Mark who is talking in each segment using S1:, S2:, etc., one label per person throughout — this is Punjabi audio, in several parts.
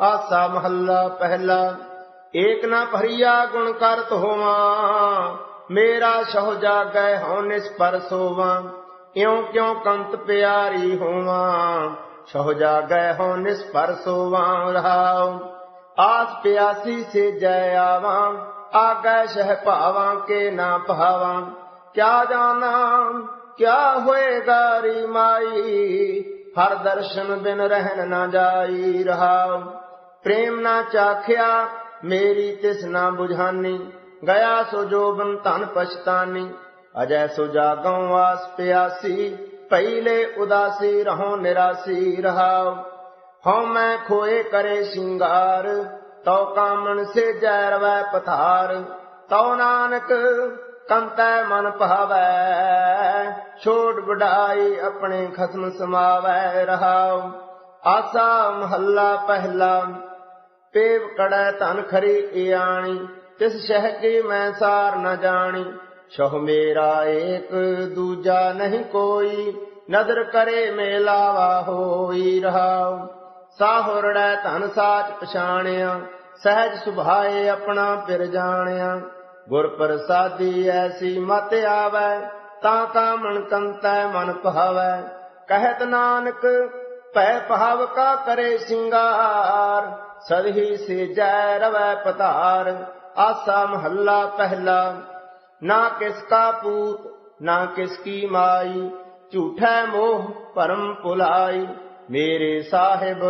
S1: ਆਸਾ ਮਹੱਲਾ ਪਹਿਲਾ, ਏਕ ਨਾ ਭਰੀਆ ਗੁਣ ਕਰਤ ਹੋਵਾਂ, ਮੇਰਾ ਸਹੁ ਜਾਗੈ ਹਉ ਨਿਸਪਰ ਸੋਵਾਂ ਇਉ ਕਿਉ ਕੰਤ ਪਿਆਰੀ ਹੋਵਾਂ, ਸਹੁ ਜਾਗੈ ਹਉ ਨਿਸਪਰ ਸੋਵਾਂ ਰਹਾਉ, ਆਸ ਪਿਆਸੀ ਸੇ ਜੈ ਆਵਾਂ, ਆਗੈ ਸਹਿ ਭਾਵਾਂ ਕੇ ਨਾ ਭਾਵਾਂ, ਕਿਆ ਜਾਣਾ, ਕਿਆ ਹੋਏਗਾ ਰੀ ਮਾਈ, ਹਰ ਦਰਸ਼ਨ ਬਿਨ ਰਹਿਣ ਨਾ ਜਾਈ, ਰਹਾਉ ਪ੍ਰੇਮ ਨਾ ਚਾਖਿਆ, ਮੇਰੀ ਤਿਸ ਨਾ 부ਝਾਨੀ ਗਿਆ ਸੋ ਜੋਬਨ ਧਨ ਪਛਤਾਨੀ। ਅਜੈ ਸੋ ਜਾਗਉ ਆਸ ਪਿਆਸੀ। ਪਹਿਲੇ ਉਦਾਸੀ ਰਹੋ ਨਿਰਾਸੀ, ਰਹਾਉ। ਹਉ ਮੈਂ ਖੋਏ ਕਰੇ ਸ਼ਿੰਗਾਰ। ਤਉ ਕਾਮਣ ਸੇ ਜੈ ਰਵੈ ਪਥਾਰ। ਤਉ ਨਾਨਕ ਕੰਤੈ ਮਨ ਭਾਵੈ। ਛੋਟ ਵਡਾਈ ਆਪਣੇ ਖਸਮ ਸਮਾਵੈ, ਰਹਾਉ। ਆਸਾ ਮਹੱਲਾ ਪਹਿਲਾ। ਪੇਵ ਕੜੈ ਧਨ ਖਰੀ ਇਆਣੀ ਤਿਸ ਸ਼ਹਿ ਕੀ ਮੈਂ ਸਾਰ ਨ ਜਾਣੀ। ਸਹੁ ਮੇਰਾ ਏਕ ਦੂਜਾ ਨਹੀਂ ਕੋਈ, ਨਦਰ ਕਰੇ ਮੇਲਾਵਾ ਹੋਈ ਰਹਾਉ। ਸਾਹੁਰੜੈ ਧਨ ਸਾਚ ਪਛਾਣਿਆ, ਸਹਿਜ ਸੁਭਾਏ ਆਪਣਾ ਪਿਰ ਜਾਣਿਆ। ਗੁਰ ਪ੍ਰਸਾਦੀ ਐਸੀ ਮਤ ਆਵੈ, ਤਾਂ ਕਾਮਣ ਕੰਤੈ ਮਨ ਭਾਵੈ। ਕਹਿਤ ਨਾਨਕ, ਭੈ ਭਾਵ ਕਾ ਕਰੇ ਸਿੰਗਾਰ। ਸਦਹੀ ਸੇ ਜੈ ਰਵੈ ਪਤਾਰ, ਆਸਾ ਮਹੱਲਾ ਪਹਿਲਾ। ਨਾ ਕਿਸ ਕਾ ਪੂਤ, ਨਾ ਕਿਸ ਕੀ ਮਾਈ, ਝੂਠੈ ਮੋਹ ਭਰਮ ਭੁਲਾਈ। ਮੇਰੇ ਸਾਹਿਬ,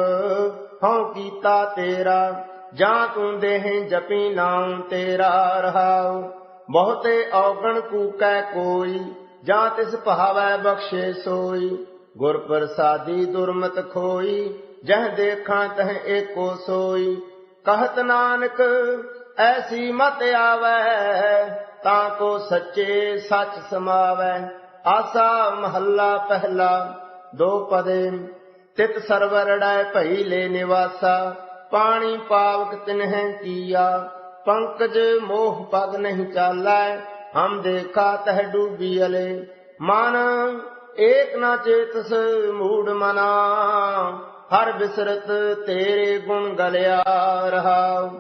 S1: ਹਉ ਕੀਤਾ ਤੇਰਾ, ਜਾਂ ਤੂੰ ਦੇਹ ਜਪੀ ਨਾਮ ਤੇਰਾ ਰਹਾਉ। ਬਹੁਤੇ ਔਗਣ ਕੂਕੈ ਕੋਈ, ਜਾਂ ਤਿਸ ਭਾਵੈ ਬਖਸ਼ੇ ਸੋਈ। ਗੁਰ ਪ੍ਰਸਾਦੀ ਦੁਰਮਤ ਖੋਈ, ਜਹ ਦੇਖਾਂ ਤਹ ਏਕੋ ਸੋਈ। ਕਹਤ ਨਾਨਕ, ਐਸੀ ਮਤ ਆਵੈ, ਤਾਂ ਕੋ ਸੱਚੇ ਸੱਚ ਸਮਾਵੈ। ਆਸਾ ਮਹੱਲਾ ਪਹਿਲਾ, ਦੋ ਪਦੇ। ਤਿਤ ਸਰਵਰੜੈ ਭਈ ਲੈ ਨਿਵਾਸਾ, ਪਾਣੀ ਪਾਵਕ ਤਿਨਹਿ ਕੀਆ। ਪੰਕਜ ਮੋਹ ਪਗ ਨਹੀਂ ਚਾਲੈ, ਹਮ ਦੇਖਾ ਤਹ ਡੂਬੀ ਅਲੇ। ਮਨ ਏਕ ਨਾ ਚੇਤਸ ਮੂੜ ਮਨਾ, ਹਰ ਬਿਸਰਤ ਤੇਰੇ ਗੁਣ ਗਲਿਆ ਰਹਾ।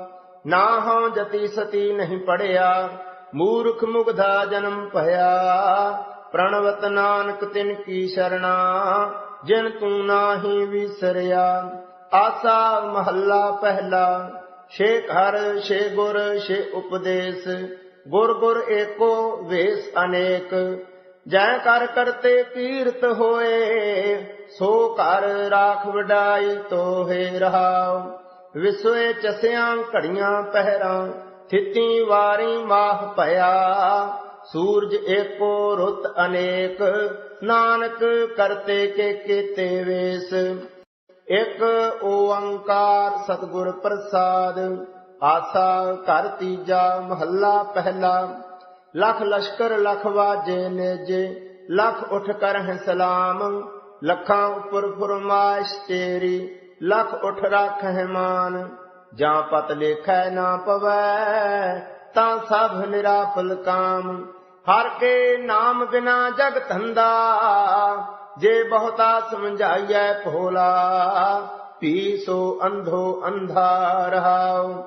S1: ਨਾ ਹਉ ਜਤੀ ਸਤੀ ਨਹੀਂ ਪੜਿਆ, ਮੂਰਖ ਮੁਗਧਾ ਜਨਮ ਭਇਆ। ਪ੍ਰਣਵਤ ਨਾਨਕ ਤਿਨ ਕੀ ਸ਼ਰਣਾ, ਜਿਨ ਤੂੰ ਨਾਹੀ ਵਿਸਰਿਆ। ਆਸਾ ਮਹੱਲਾ ਪਹਿਲਾ ਸ਼ੇਖ ਹਰ ਸ਼ੇ ਗੁਰ ਸ਼ੇ ਉਪਦੇਸ਼। ਗੁਰ ਗੁਰ ਏਕੋ ਵੇਸ ਅਨੇਕ ਜੈ ਕਰ ਕਰਤੇ ਕੀਰਤ ਹੋਏ, ਸੋ ਕਰ ਰਾਖ ਵਡਾਈ ਤੋਹੇ ਰਹਾਉ। ਵਿਸਵੇ ਚਸਿਆਂ ਘੜੀਆਂ ਪਹਿਰਾਂ ਥਿਤੀ ਵਾਰੀ ਮਾਹ ਭਇਆ। ਸੂਰਜ ਏਕੋ ਰੁੱਤ ਅਨੇਕ, ਨਾਨਕ ਕਰਤੇ ਕੇ ਕੀਤੇ ਵੇਸ। ਇਕ ਓੰਕਾਰ ਸਤਿਗੁਰ ਪ੍ਰਸਾਦ, ਆਸਾ ਘਰ ਤੀਜਾ ਮਹੱਲਾ ਪਹਿਲਾ। ਲਖ ਲਸ਼ਕਰ ਲਖ ਵਾਜੇ ਨੇਜੇ, ਲਖ ਉਠ ਕਰ ਹੈ ਸਲਾਮ, ਲੱਖਾਂ ਉਪਰ ਫਰਮਾਇਸ਼ ਤੇਰੀ, ਲਖ ਉਠ ਹੈ ਮਾਨ, ਜਾਂ ਪਤ ਲੇਖੈ ਨਾ ਪਵੈ, ਤਾਂ ਸਭ ਨਿਰਾਫਲ ਕਾਮ। ਹਰ ਕੇ ਨਾਮ ਬਿਨਾ ਜਗ ਧੰਦਾ ਜੇ ਬਹੁਤਾ ਸਮਝਾਈਐ ਭੋਲਾ ਪੀ ਸੋ ਅੰਧੋ ਅੰਧਾ ਰਹਾਉ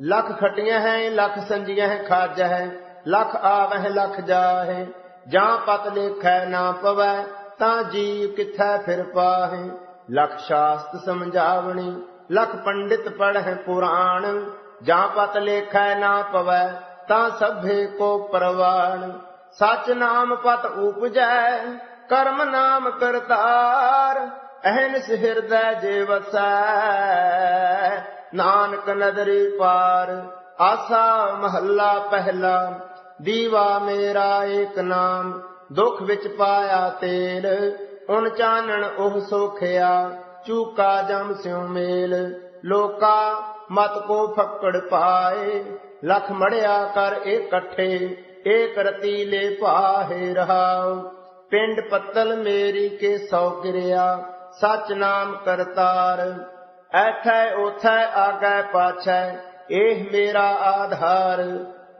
S1: ਲਖ ਖਟੀਆਂ ਹੈ, ਲਖ ਸੰਜੀਆਂ ਹੈ, ਖਾਜ ਹੈ ਲਖ ਆਵਹਿ ਲਖ ਜਾਹੇ, ਜਾਂ ਪਤ ਲੇਖੈ ਨਾ ਪਵੈ, ਤਾਂ ਜੀਵ ਕਿਥੈ ਫਿਰ ਪਾਹੇ। ਲਖ ਸ਼ਾਸਤ ਸਮਝਾਵਣੀ, ਲਖ ਪੰਡਿਤ ਪੜਹਿ ਪੁਰਾਣ, ਜਾਂ ਪਤ ਲੇਖੈ ਨਾ ਪਵੈ, ਤਾਂ ਸਭੇ ਕੋ ਪ੍ਰਵਾਣ। ਸਚ ਨਾਮ ਪਤ ਉਪਜੈ, ਕਰਮ ਨਾਮ ਕਰਤਾਰ, ਅਹਨਿਸ ਹਿਰਦੈ ਜੇ ਵਸੈ। ਨਾਨਕ ਨਦਰੀ ਪਾਰ, ਆਸਾ ਮਹੱਲਾ ਪਹਿਲਾ ਦੀਵਾ ਮੇਰਾ ਏਕ ਨਾਮ, ਦੁਖ ਵਿੱਚ ਪਾਇਆ ਤੇਲ, ਉਨ ਚਾਨਣ ਉਹ ਸੋਖਿਆ, ਚੂਕਾ ਜਮ ਸਿਉ ਮੇਲ। ਲੋਕਾ ਮਤ ਕੋ ਫੱਕੜ ਪਾਏ, ਲਖ ਮੜਿਆ ਕਰ ਇਕੱਠੇ, ਏਕ ਰਤੀ ਪਾਹੇ ਰਹਾਉ। ਪਿੰਡ ਪੱਤਲ ਮੇਰੀ ਕੇ ਸੌ ਗਿਰਿਆ, ਸਚ ਨਾਮ ਕਰਤਾਰ। ਐਥੈ ਉਥੈ ਆਗੈ ਪਾਛੈ ਇਹ ਮੇਰਾ ਆਧਾਰ।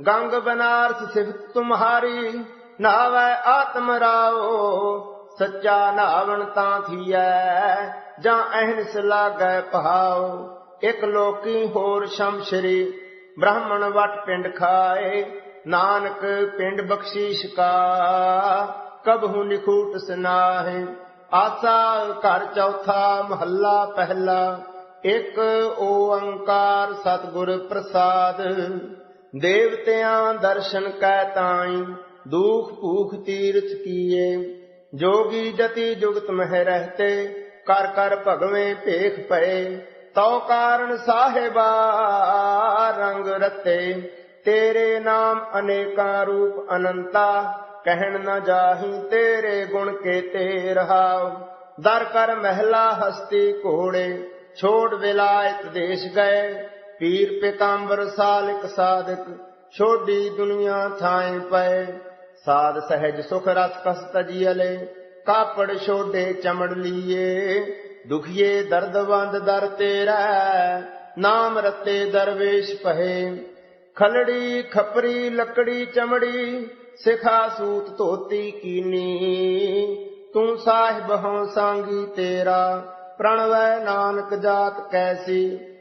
S1: ਗੰਗ ਬਨਾਰਸ ਸਿਫਤ ਤੁਮਹਾਰੀ, ਨਾਵੈ ਆਤਮ ਰਾਓ। ਸੱਚਾ ਨਾਵਣ ਤਾਂ ਥੀਐ, ਜਾਂ ਅਹਨਿਸ ਲਾਗੈ ਭਾਉ ਇਕ ਲੋਕੀ ਹੋਰ ਸ਼ਮਸ਼ਰੀ ਬ੍ਰਾਹਮਣ ਵਟ ਪਿੰਡ ਖਾਏ, ਨਾਨਕ ਪਿੰਡ ਬਖਸ਼ੀਸ਼ ਕਾ। ਕਬਹੂ ਨਿਖੂਟ ਸੁਨਾਹੇ, ਆਸਾ ਘਰ ਚੌਥਾ ਮਹੱਲਾ ਪਹਿਲਾ। ਇੱਕ ਓੰਕਾਰ ਸਤਿਗੁਰ ਪ੍ਰਸਾਦ। ਦੇਵਤਿਆਂ ਦਰਸ਼ਨ ਕੈ ਤਾਈ, ਦੂਖ ਭੂਖ ਤੀਰਥ ਕੀਏ। ਜੋਗੀ ਜਤੀ ਜੁਗਤ ਮਹਿ ਰਹਤੇ, ਕਰ ਕਰ ਭਗਵੇਂ ਭੇਖ ਪਏ ਤਉ ਕਾਰਨ ਸਾਹਿਬਾ ਰੰਗ ਰਤੇ, ਤੇਰੇ ਨਾਮ ਅਨੇਕਾਂ ਰੂਪ ਅਨੰਤਾ। ਕਹਿਣ ਨਾ ਜਾਹੀ ਤੇਰੇ ਗੁਣ ਕੇਤੇ ਰਹਾਉ। ਦਰ ਕਰ ਮਹਿਲਾ ਹਸਤੀ ਘੋੜੇ, ਛੋੜ ਵਿਲਾਇਤ ਦੇਸ਼ ਗਏ। ਪੀਰ ਪਿਤਾੰਬਰ ਸਾਲਿਕ ਸਾਧਕ, ਛੋਡੀ ਦੁਨੀਆ ਥਾਏ ਪਏ। ਸਾਧ ਸਹਿਜ ਸੁਖ ਰਸ ਕਸ ਤਜੀਲੇ ਕਾਪੜ ਛੋਡੇ ਚਮੜ ਲੀਏ। ਦੁਖੀਏ ਦਰਦਵੰਦ ਦਰ ਤੇਰਾ, ਨਾਮ ਰਤੇ ਦਰਵੇਸ਼ ਪਹੇ ਖਲੜੀ ਖਪਰੀ ਲੱਕੜੀ ਚਮੜੀ, ਸਿਖਾ ਸੂਤ ਧੋਤੀ ਕੀਨੀ। ਤੂੰ ਸਾਹਿਬ ਹਉ ਸੰਗੀ ਤੇਰਾ, ਪ੍ਰਣਵੈ ਨਾਨਕ ਜਾਤ ਕੈਸੀ।